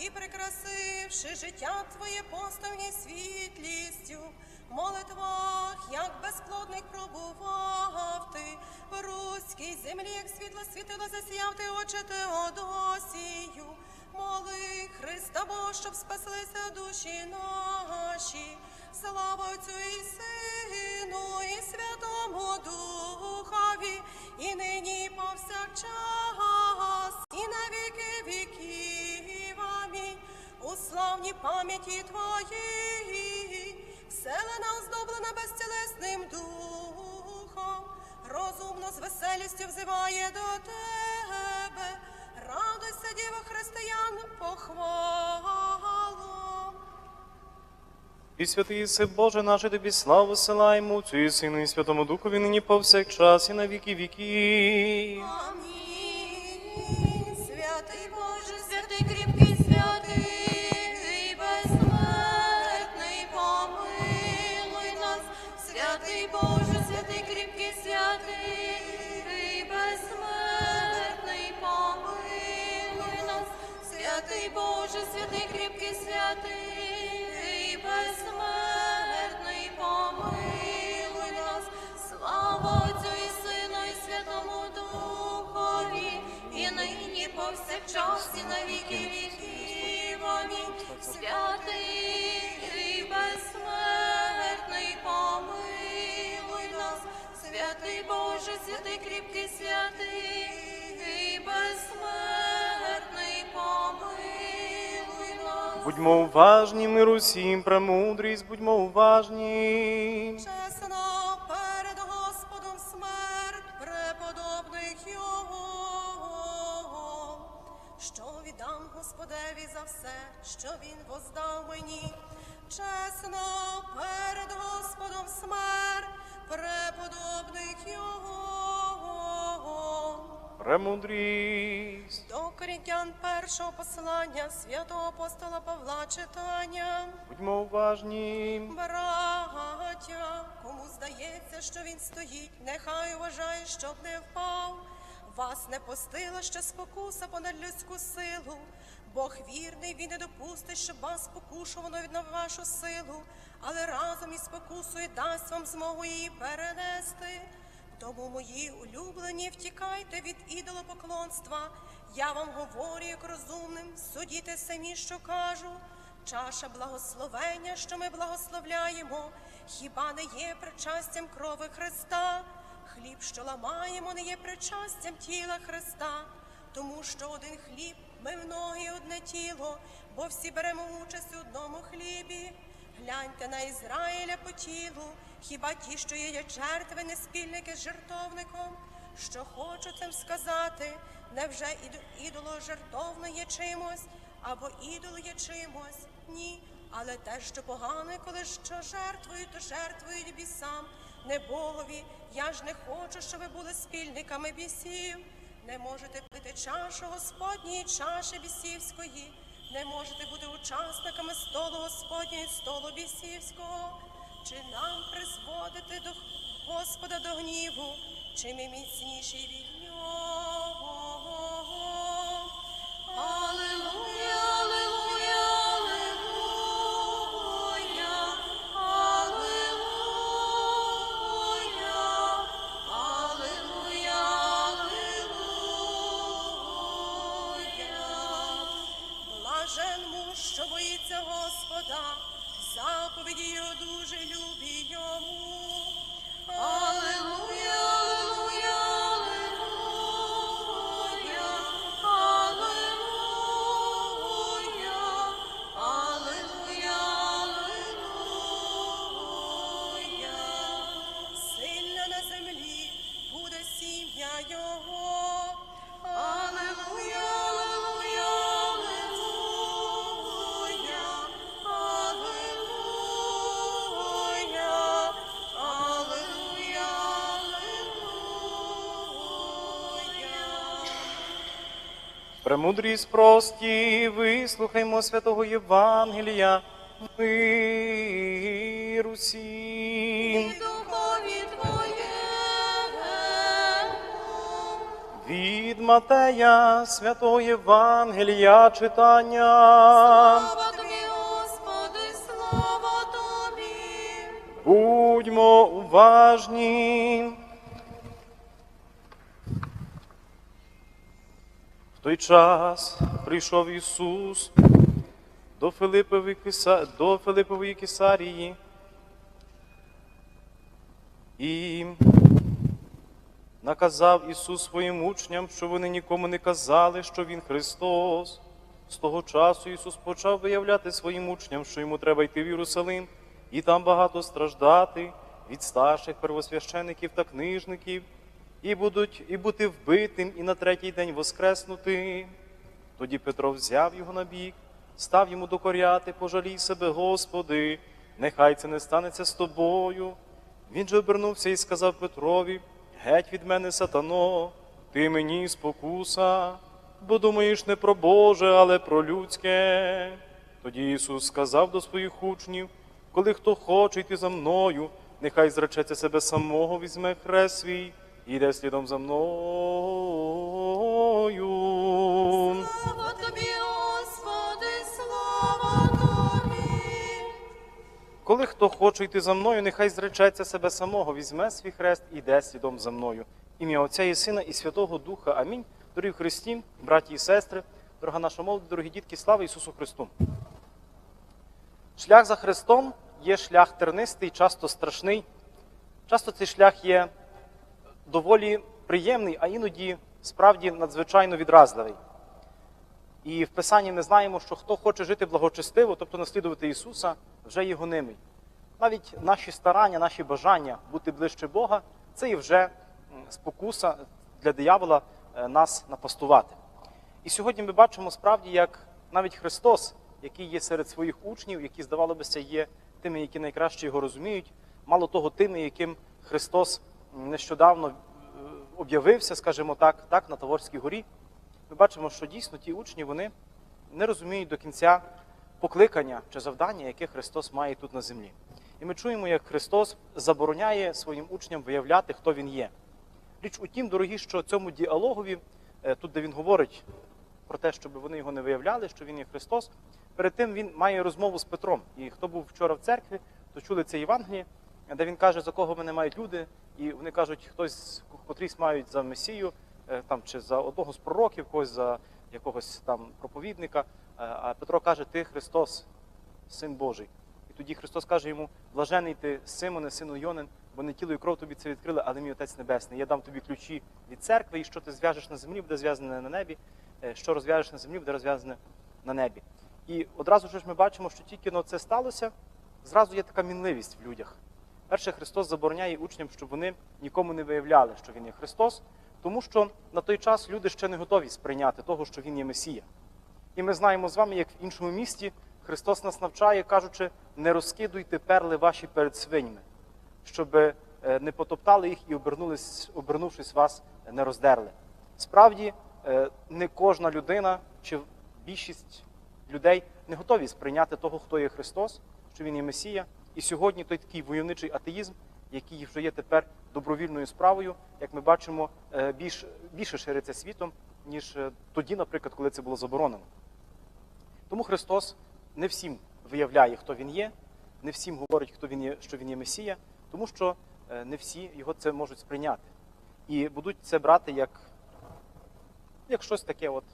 і прикрасивши життя Твоє поставні світлістю, в молитвах, як безплодних пробував ти, в руській землі, як світло світило, засіяв ти очі Теодосію. Моли Христа Бога, щоб спаслися душі наші. Слава Отцю і Сину, і Святому Духові, і нині повсякчас, славній пам'яті Твоїй, вселена оздоблена безтілесним духом, розумно з веселістю взиває до Тебе. Радуйся, Діво християн, похвалу. І святий єси, Боже наш, і тобі славу силаємо, Отцю і Сину, і Святому Духові, нині повсякчас, і на віки віків. Амінь. Кріпкий, святий, безсмертний, помилуй нас. Слава Отцю і Святому Духові, і нині повсякчас, і на віки віків. Амінь. Будьмо уважні, миру всім, премудрість, будьмо уважні. Чесна перед Господом смерть преподобних його, що віддам Господеві за все, що він воздав мені. Чесно перед Господом смерть преподобних його. Премудрість. Корінтян першого послання святого апостола Павла читання. Будьмо уважні. Браття, кому здається, що він стоїть, нехай вважає, щоб не впав. Вас не постила ще спокуса понад людську силу. Бог вірний, він не допустить, щоб вас спокушувано від на вашу силу, але разом із спокусою дасть вам змогу її перенести. Тому, мої улюблені, втікайте від ідолопоклонства. Я вам говорю, як розумним, судіте самі, що кажу. Чаша благословення, що ми благословляємо, хіба не є причастям крови Христа? Хліб, що ламаємо, не є причастям тіла Христа, тому що один хліб, ми в ноги одне тіло, бо всі беремо участь у одному хлібі. Гляньте на Ізраїля по тілу, хіба ті, що є жертви, не спільники з жертовником? Що хочу цим сказати, невже ідо- ідоло жертовно є чимось, або ідол є чимось? Ні. Але те, що погане, коли що жертвують, то жертвують бісам, не Богові. Я ж не хочу, щоб ви були спільниками бісів. Не можете пити чашу Господньої чаші бісівської, не можете бути учасниками столу Господньої столу бісівського. Чи нам призводити до Господа до гніву, чи ми міцніші від нього? Аллилуйя, аллилуйя, аллилуйя, аллилуйя, аллилуйя, аллилуйя. Блажен муж, що боїться Господа, заповіді його дуже любі йому. Аллилуйя, Премудрість прості, вислухаймо святого Євангелія. Миру всім. Духові Твоєму. Від Матея святого Євангелія читання. Слава тобі, Господи, слава тобі. Будьмо уважні. Той час прийшов Ісус до Филипової, Киса... до Филипової Кесарії і наказав Ісус своїм учням, що вони нікому не казали, що Він Христос. З того часу Ісус почав виявляти своїм учням, що йому треба йти в Єрусалим, і там багато страждати від старших первосвящеників та книжників, і, будуть, і бути вбитим, і на третій день воскреснути. Тоді Петро взяв його на бік, став йому докоряти, пожалій себе, Господи, нехай це не станеться з тобою. Він же обернувся і сказав Петрові: Геть від мене, сатано, ти мені спокуса, бо думаєш не про Боже, але про людське. Тоді Ісус сказав до своїх учнів: коли хто хоче йти за мною, нехай зречеться себе самого, візьме хрест свій і йде слідом за мною. Слава тобі, Господи, слава тобі. Коли хто хоче йти за мною, нехай зречеться себе самого, візьме свій хрест і йде слідом за мною. Ім'я Отця і Сина і Святого Духа. Амінь. Дорогі Христі, браті і сестри, дорога наша молодь, дорогі дітки, слава Ісусу Христу. Шлях за Христом є шлях тернистий, часто страшний. Часто цей шлях є доволі приємний, а іноді справді надзвичайно відразливий. І в Писанні ми знаємо, що хто хоче жити благочестиво, тобто наслідувати Ісуса, вже є гонимий. Навіть наші старання, наші бажання бути ближче Бога це є вже спокуса для диявола е, нас напастувати. І сьогодні ми бачимо справді, як навіть Христос, який є серед своїх учнів, які, здавалося, є тими, які найкраще його розуміють, мало того, тими, яким Христос нещодавно е, об'явився, скажімо так, так, на Таворській горі, ми бачимо, що дійсно ті учні вони не розуміють до кінця покликання чи завдання, яке Христос має тут на землі. І ми чуємо, як Христос забороняє своїм учням виявляти, хто він є. Річ у тім, дорогі, що цьому діалогові, е, тут, де він говорить про те, щоб вони його не виявляли, що він є Христос, перед тим він має розмову з Петром. І хто був вчора в церкві, то чули це Євангеліє, де він каже, за кого мене мають люди, і вони кажуть, хтось котрісь мають за Месію, е, там чи за одного з пророків, когось за якогось там проповідника. Е, А Петро каже: Ти Христос, син Божий. І тоді Христос каже йому: Блажений ти, Симоне, сину Йонин, бо не тіло і кров тобі це відкрили, але мій Отець Небесний. Я дам тобі ключі від церкви, і що ти зв'яжеш на землі, буде зв'язане на небі, е, що розв'яжеш на землі, буде розв'язане на небі. І одразу ж ми бачимо, що тільки но це сталося, зразу є така мінливість в людях. Перше, Христос забороняє учням, щоб вони нікому не виявляли, що Він є Христос, тому що на той час люди ще не готові сприйняти того, що Він є Месія. І ми знаємо з вами, як в іншому місті Христос нас навчає, кажучи, не розкидуйте перли ваші перед свиньми, щоб е, не потоптали їх і, обернувшись вас, не роздерли. Справді, е, не кожна людина чи більшість людей не готові сприйняти того, хто є Христос, що Він є Месія. І сьогодні той такий войовничий атеїзм, який вже є тепер добровільною справою, як ми бачимо, е, більш, більше шириться світом, ніж е, тоді, наприклад, коли це було заборонено. Тому Христос не всім виявляє, хто Він є, не всім говорить, хто він є, що Він є Месія, тому що е, не всі його це можуть сприйняти. І будуть це брати як, як щось таке, от,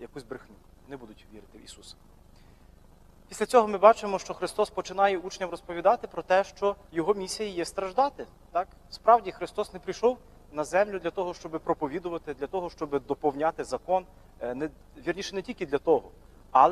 якусь брехню. Не будуть вірити в Ісуса. Після цього ми бачимо, що Христос починає учням розповідати про те, що його місія є страждати. Так? Справді Христос не прийшов на землю для того, щоб проповідувати, для того, щоб доповняти закон. Е, Не, вірніше, не тільки для того.